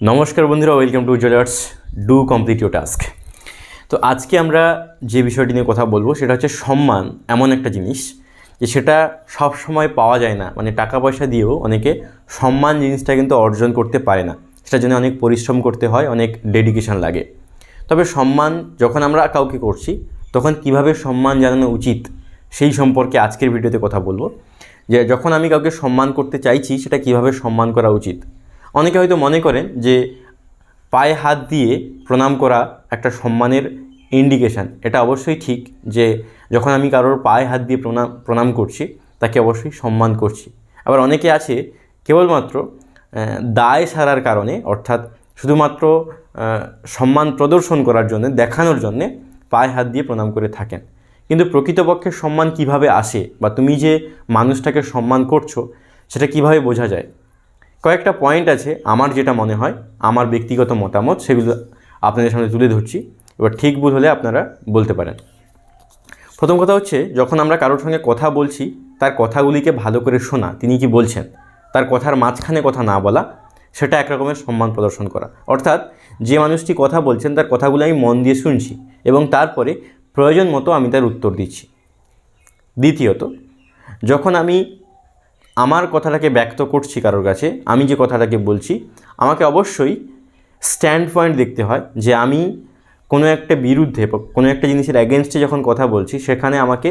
নমস্কার বন্ধুরা welcome to jewellers do complete your task তো আজকে আমরা যে বিষয়টি নিয়ে কথা বলব, সেটা হচ্ছে সম্মান, এমন একটা জিনিস যে সেটা সব সময় পাওয়া যায় না। মানে টাকা পয়সা দিয়েও অনেকে সম্মান জিনিসটা কিন্তু অর্জন করতে পারে না। সেটার জন্য অনেক পরিশ্রম করতে হয়, অনেক ডেডিকেশন লাগে। তবে সম্মান যখন আমরা কাউকে করছি, তখন কীভাবে সম্মান জানানো উচিত, সেই সম্পর্কে আজকের ভিডিওতে কথা বলব। যে যখন আমি কাউকে সম্মান করতে চাইছি, সেটা কীভাবে সম্মান করা উচিত অনেকে হয়তো মনে করেন যে পায়ে হাত দিয়ে প্রণাম করা একটা সম্মানের ইন্ডিকেশান এটা অবশ্যই ঠিক যে যখন আমি কারোর পায়ে হাত দিয়ে প্রণাম প্রণাম করছি, তাকে অবশ্যই সম্মান করছি। আবার অনেকে আছে কেবলমাত্র দায় সারার কারণে, অর্থাৎ শুধুমাত্র সম্মান প্রদর্শন করার জন্য, দেখানোর জন্যে পায়ে হাত দিয়ে প্রণাম করে থাকেন। কিন্তু প্রকৃতপক্ষে সম্মান কীভাবে আসে বা তুমি যে মানুষটাকে সম্মান করছ, সেটা কীভাবে বোঝা যায়? কয়েকটা পয়েন্ট আছে আমার যেটা মনে হয়, আমার ব্যক্তিগত মতামত সেগুলো আপনাদের সামনে তুলে ধরছি। এবার ঠিক ভুল হলে আপনারা বলতে পারেন। প্রথম কথা হচ্ছে, যখন আমরা কারোর সঙ্গে কথা বলছি, তার কথাগুলিকে ভালো করে শোনা, তিনি কি বলছেন? তার কথার মাঝখানে কথা না বলা, সেটা এক রকমের সম্মান প্রদর্শন করা। অর্থাৎ, যে মানুষটি কথা বলছেন, তার কথাগুলো আমি মন দিয়ে শুনছি এবং তারপরে প্রয়োজন মতো আমি তার উত্তর দিচ্ছি। দ্বিতীয়ত, যখন আমি আমার কথাটাকে ব্যক্ত করছি কারোর কাছে, আমি যে কথাটাকে বলছি, আমাকে অবশ্যই স্ট্যান্ড পয়েন্ট দেখতে হয় যে আমি কোনো একটা বিরুদ্ধে, কোনো একটা জিনিসের অ্যাগেনস্টে যখন কথা বলছি, সেখানে আমাকে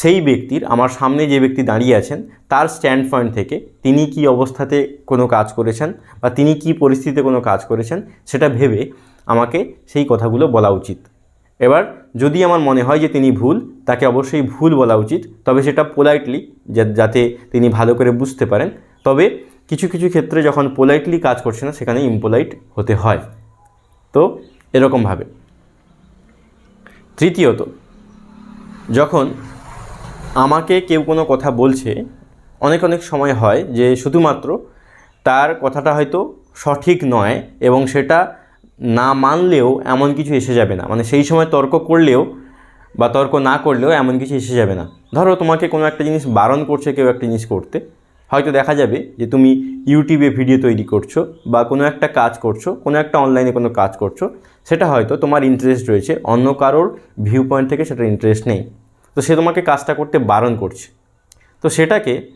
সেই ব্যক্তির, আমার সামনে যে ব্যক্তি দাঁড়িয়ে আছেন, তার স্ট্যান্ড পয়েন্ট থেকে তিনি কি অবস্থাতে কোনো কাজ করেছেন বা তিনি কি পরিস্থিতিতে কোনো কাজ করেছেন, সেটা ভেবে আমাকে সেই কথাগুলো বলা উচিত। এবার যদি আমার মনে হয় যে তিনি ভুল, তাকে অবশ্যই ভুল বলা উচিত। তবে সেটা পোলাইটলি যাতে তিনি ভালো করে বুঝতে পারেন। তবে কিছু কিছু ক্ষেত্রে যখন পোলাইটলি কাজ করছে না, সেখানে ইম্পোলাইট হতে হয়। তো এরকমভাবে। তৃতীয়ত, যখন আমাকে কেউ কোনো কথা বলছে, অনেক অনেক সময় হয় যে শুধুমাত্র তার কথাটা হয়তো সঠিক নয় এবং সেটা না মানলেও এমন কিছু এসে যাবে না। মানে সেই সময় তর্ক করলেও বা তর্ক না করলেও এমন কিছু এসে যাবে না। ধরো তোমাকে কোনো একটা জিনিস বারণ করছে কেউ একটা জিনিস করতে। হয়তো দেখা যাবে যে তুমি ইউটিউবে ভিডিও তৈরি করছ বা কোনো একটা কাজ করছ, কোনো একটা অনলাইনে কোনো কাজ করছ, সেটা হয়তো তোমার ইন্টারেস্ট রয়েছে, অন্য কারোর ভিউ পয়েন্ট থেকে সেটার ইন্টারেস্ট নেই। তো সে তোমাকে কাজটা করতে বারণ করছে। তো সেটাকে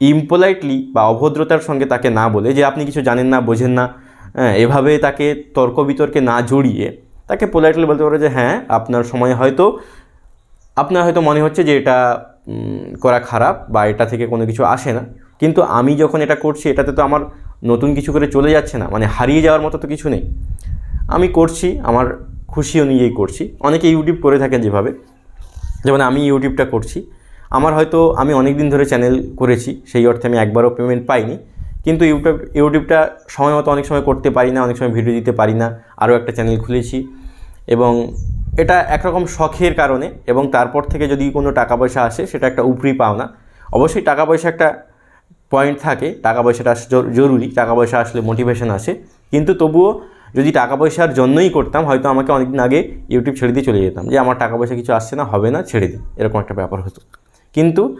ইম্পোলাইটলি বা অভদ্রতার সঙ্গে তাকে না বলে যে আপনি কিছু জানেন না, বোঝেন না হ্যাঁ এভাবে তাকে তর্ক বিতর্কে না জড়িয়ে তাকে পোলাইটলি বলতে পারে যে হ্যাঁ আপনার সময় হয়তো, আপনার হয়তো মনে হচ্ছে যে এটা করা খারাপ বা এটা থেকে কোনো কিছু আসে না। কিন্তু আমি যখন এটা করছি, এটাতে তো আমার নতুন কিছু করে চলে যাচ্ছে না মানে হারিয়ে যাওয়ার মতো তো কিছু নেই। আমি করছি, আমার খুশি অনুযায়ী করছি। অনেকে ইউটিউব করে থাকেন যেভাবে। যেমন আমি ইউটিউবটা করছি। আমার হয়তো, আমি অনেক দিন ধরে চ্যানেল করেছি, সেই অর্থে আমি একবারও পেমেন্ট পাইনি। কিন্তু ইউটিউব, ইউটিউবটা সময় মতো অনেক সময় করতে পারি না, অনেক সময় ভিডিও দিতে পারি না, আরও একটা চ্যানেল খুলেছি। এবং এটা একরকম শখের কারণে এবং তারপর থেকে যদি কোনো টাকা পয়সা আসে, সেটা একটা উপরি পাওনা। অবশ্যই টাকা পয়সা একটা পয়েন্ট থাকে, টাকা পয়সাটা জরুরি, টাকা পয়সা আসলে মোটিভেশন আসে। কিন্তু তবুও যদি টাকা পয়সার জন্যই করতাম, হয়তো আমাকে অনেকদিন আগে ইউটিউব ছেড়ে দিয়ে চলে যেতাম। যে আমার টাকা পয়সা কিছু আসছে না, হবে না, ছেড়ে দিই। এরকম একটা ব্যাপার হতো। কিন্তু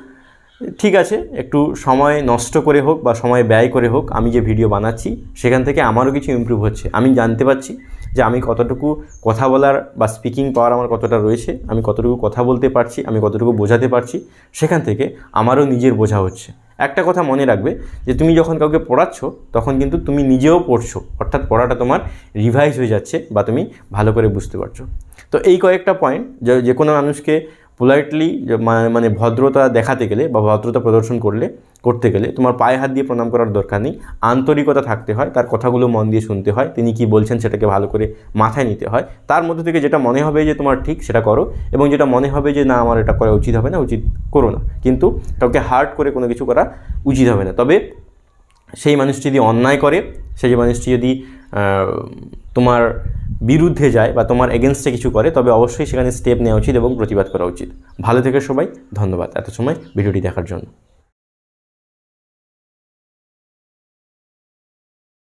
ঠিক আছে, একটু সময় নষ্ট করে হোক বা সময় ব্যয় করে হোক, আমি যে ভিডিও বানাচ্ছি, সেখান থেকে আমারও কিছু ইমপ্রুভ হচ্ছে। আমি জানতে পারছি যে আমি কতটুকু কথা বলার বা স্পিকিং পাওয়ার আমার কতটা রয়েছে, আমি কতটুকু কথা বলতে পারছি, আমি কতটুকু বোঝাতে পারছি, সেখান থেকে আমারও নিজের বোঝা হচ্ছে। একটা কথা মনে রাখবে যে তুমি যখন কাউকে পড়াচ্ছ, তখন কিন্তু তুমি নিজেও পড়ছো, অর্থাৎ পড়াটা তোমার রিভাইজ হয়ে যাচ্ছে বা তুমি ভালো করে বুঝতে পারছ। তো এই কয়েকটা পয়েন্ট যে কোনো মানুষকে পোলাইটলি মানে ভদ্রতা দেখাতে গেলে বা ভদ্রতা প্রদর্শন করলে, করতে গেলে তোমার পায়ে হাত দিয়ে প্রণাম করার দরকার নেই। আন্তরিকতা থাকতে হয়, তার কথাগুলো মন দিয়ে শুনতে হয়, তিনি কি বলছেন সেটাকে ভালো করে মাথায় নিতে হয়। তার মধ্যে থেকে যেটা মনে হবে যে তোমার ঠিক সেটা করো, এবং যেটা মনে হবে যে না, আমার এটা করা উচিত হবে না, উচিত করো না। কিন্তু কাউকে হার্ট করে কোনো কিছু করা উচিত হবে না। তবে সেই মানুষটি যদি অন্যায় করে সেই মানুষটি যদি তোমার বিরুদ্ধে যায় বা তোমার এগেনস্টে কিছু করে, তবে অবশ্যই সেখানে স্টেপ নেওয়া উচিত এবং প্রতিবাদ করা উচিত। ভালো থেকে সবাই, ধন্যবাদ। এত সময় ভিডিওটি দেখার জন্য।